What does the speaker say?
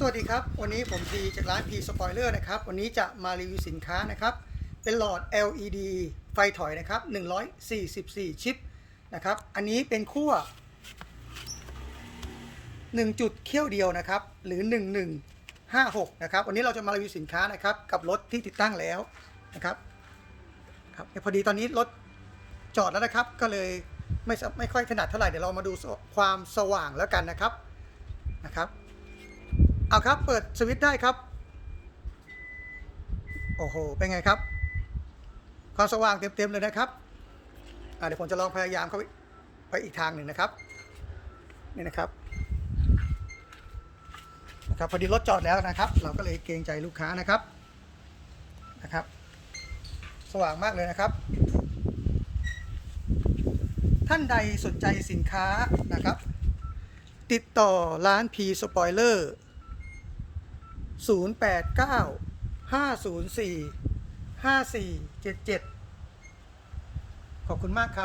สวัสดีครับ วันนี้ผมพีจากร้าน P Spoiler นะครับ วันนี้จะมารีวิวสินค้านะครับ เป็นหลอด LED ไฟถอยนะครับ 144 ชิปนะครับ อันนี้เป็นขั้ว1จุดเขี้ยวเดียวนะครับ หรือ 1156 นะครับ วันนี้เราจะมารีวิวสินค้านะครับ กับรถที่ติดตั้งแล้วนะครับครับพอดีตอนนี้รถจอดแล้วนะครับ ก็เลยไม่ไม่ค่อยถนัดเท่าไหร่ เดี๋ยวเรามาดูความสว่างแล้วกันนะครับนะครับ เอาครับ เปิดสวิตช์ได้ครับ โอ้โห เป็นไงครับ ความสว่างเต็มๆเลยนะครับเดี๋ยวผมจะลองพยายามเข้าไปไปอีกทางหนึ่งนะครับ นี่นะครับนะครับพอดีรถจอดแล้วนะครับ เราก็เลยเกรงใจลูกค้านะครับนะครับ สว่างมากเลยนะครับ ท่านใดสนใจสินค้านะครับ ติดต่อร้าน P Spoiler 089 504 5477 ขอบคุณมากครับ